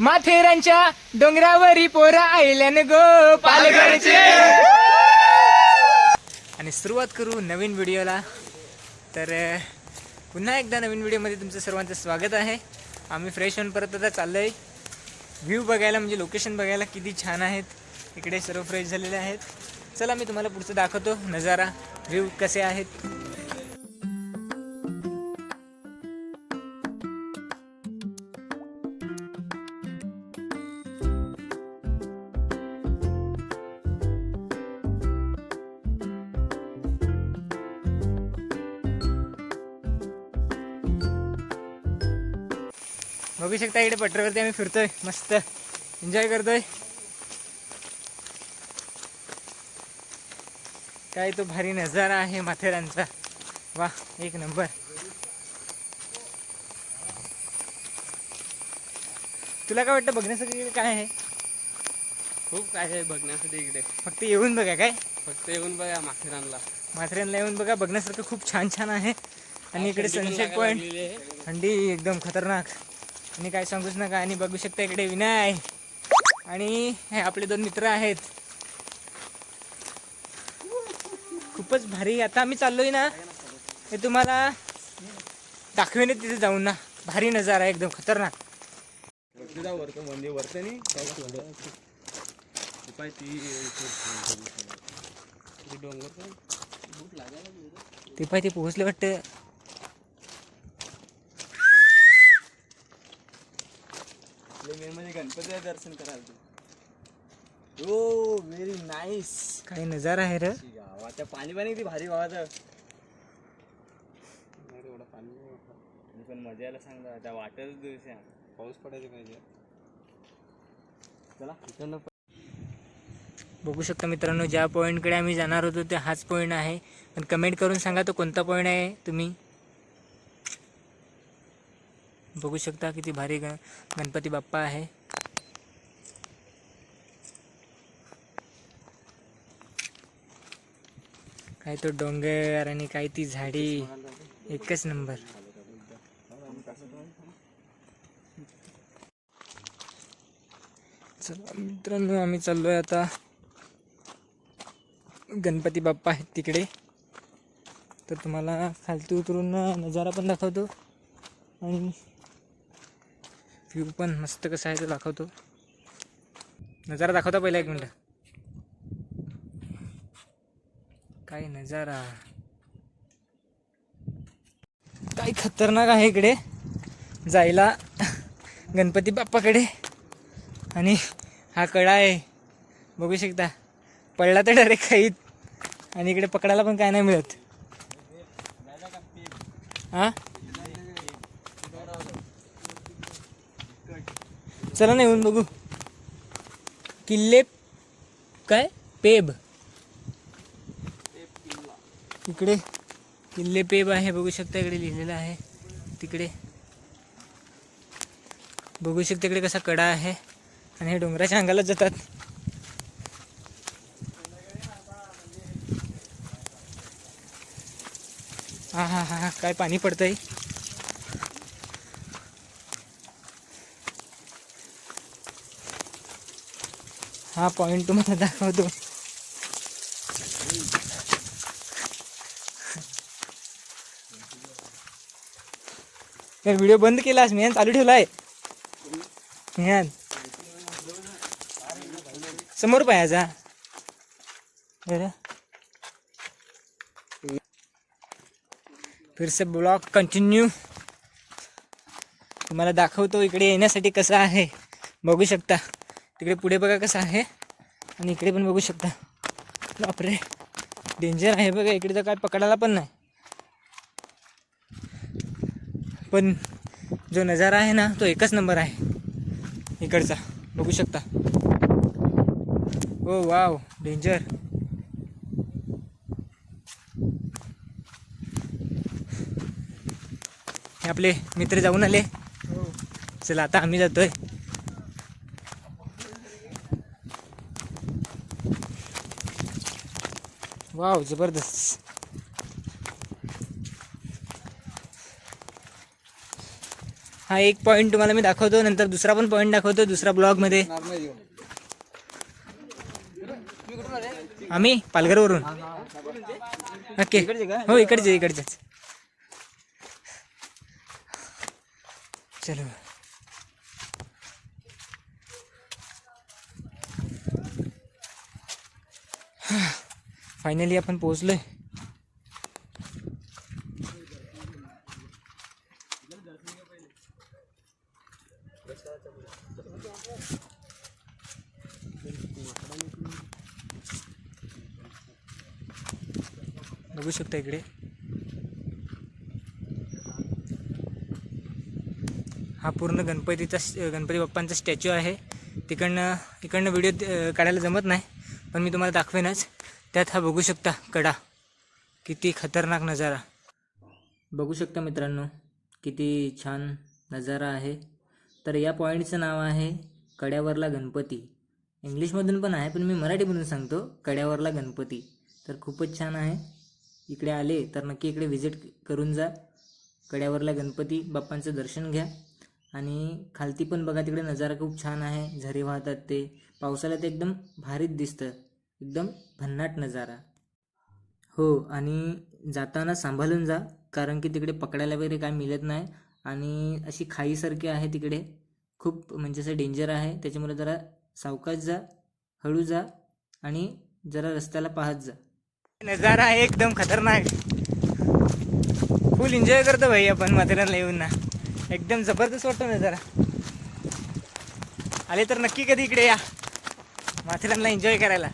माथेरांच्या डोंगरावरी पोरा आयल्यान गो पालघरचे. आणि सुरुवात करू नवीन व्हिडिओला. तर पुन्हा एकदा नवीन व्हिडिओमध्ये तुमचं सर्वांचं स्वागत आहे. आम्ही फ्रेश होऊन परत आता चाललो आहे व्ह्यू बघायला म्हणजे लोकेशन बघायला किती छान आहेत. इकडे सर्व फ्रेश झालेले आहेत. चला मी तुम्हाला पुढचं दाखवतो. नजारा व्ह्यू कसे आहेत. बघू शकता इकडे पटरावरती आम्ही फिरतोय मस्त. एन्जॉय करतोय. काय तो भारी नजारा आहे माथेरानचा. वा एक नंबर. तुला काय वाटतं बघण्यासारखं इकडे काय आहे? खूप काय आहे बघण्यासाठी इकडे. फक्त येऊन बघा काय? फक्त येऊन बघा माथेरानला. माथेरानला येऊन बघा बघण्यासारखं खूप छान छान आहे. आणि इकडे सनसेट पॉईंट थंडी एकदम खतरनाक. आणि काय सांगूच नका आणि बघू शकता इकडे विनाय. आणि हे आपले दोन मित्र आहेत. खूपच भारी आता आम्ही चाललोय ना हे तुम्हाला दाखवेन तिथे जाऊन ना. भारी नजारा एकदम खतरनाक. ते पाहिजे ते पोहोचले वाटतं. गणपती दर्शन करायला हो व्हेरी नाईस काय नजारा आहे र. गावाच्या पाणी पाणी किती भारी गावाचं एवढं पाणी पण मजा यायला सांगा त्या वाटच दिवस पाऊस पडायचा पाहिजे. चला इकडनं बघू शकता मित्रांनो ज्या पॉईंटकडे आम्ही जाणार होतो ते हाच पॉईंट आहे. पण कमेंट करून सांगा तो कोणता पॉईंट आहे तुम्ही. बघू शकता किती भारी ग गणपती बाप्पा आहे. काय तो डोंगर आणि काय ती झाडी एकच नंबर. चला मित्रांनो आम्ही चाललोय आता. गणपती बाप्पा आहेत तिकडे. तर तुम्हाला खालती उतरून नजारा पण दाखवतो. आणि व्ह्यू पण मस्त कसा आहे तो दाखवतो. नजारा दाखवता पहिला एक मिनटं. काय नजारा. काय खतरनाक आहे इकडे. जायला गणपती बाप्पाकडे. आणि हा कडा आहे. बघू शकता. पडला तर डायरेक्ट खाईत आणि इकडे पकडायला पण काय नाही मिळत. हां? चला ना येऊन बघू. किल्ले काय? पेब. इकडे किल्ले पेब आहे बघू शकता इकडे लिहिलेलं आहे. तिकडे. बघू शकता इकडे कसा कडा आहे आणि हे डोंगराच्या अंगाला जातात. हा हा हा काय पाणी पडतंय? हा पॉइंट तुम्हाला दाखवतो. काय व्हिडिओ बंद केलास मी चालू ठेवलाय? ह्यान समोर पायाचा बरं फिर से ब्लॉग कंटिन्यू तुम्हाला दाखवतो इकडे येण्यासाठी कसं आहे. बघू शकता. तिकडे पुढे बघा कसं आहे. आणि इकडे पण बघू शकता. बापरे. डेंजर आहे बघा. इकडे तर काय पकडायला पण नाही. पण जो नजारा आहे ना तो एकच नंबर आहे. इकडचा. बघू शकता. ओ वाव. डेंजर हे आपले मित्र जाऊन आले. चला आता आम्ही जातोय. वाव जबरदस्त हा एक पॉईंट तुम्हाला मी दाखवतो नंतर दुसरा पण पॉईंट दाखवतो दुसरा ब्लॉगमध्ये आम्ही पालघरवरून. ओके. हो इकडचे इकडचेच. चलो. फायनली आपण पोहोचलोय. बघू शकता इकडे. हा पूर्ण गणपतीचा गणपती बाप्पांचा स्टॅच्यू आहे. तिकडनं इकडनं व्हिडिओ काढायला जमत नाही पण मी तुम्हाला दाखवेनच. त्यात हा बघू शकता कडा. किती खतरनाक नजारा. बघू शकता मित्रांनो किती छान नजारा आहे. तर या पॉईंटचं नाव आहे कड्यावरला गणपती. इंग्लिशमधून पण आहे पण मी मराठीमधून सांगतो कड्यावरला गणपती. तर खूपच छान आहे. इकडे आले तर नक्की इकडे व्हिजिट करून जा. कड्यावरला गणपती बाप्पांचं दर्शन घ्या. आणि खालती पण बघा तिकडे नजारा खूप छान आहे. झरे वाहतात ते. पावसाला ते एकदम भारीच दिसतं. एकदम भन्नाट नजारा. हो आणि जाताना सांभाळून जा कारण की तिकडे पकडायला वगैरे काय मिळत नाही. आणि अशी खाईसारखी आहे तिकडे. खूप म्हणजे असं डेंजर आहे. त्याच्यामुळे जरा सावकाश जा हळू जा आणि जरा रस्त्याला पाहत जा. नजारा आहे एकदम खतरनाक. फुल एन्जॉय करतो भाई आपण माथेरानला येऊन ना. एकदम जबरदस्त वाटतो नजारा. आले तर नक्की कधी इकडे या. माथेरानला एन्जॉय करायला.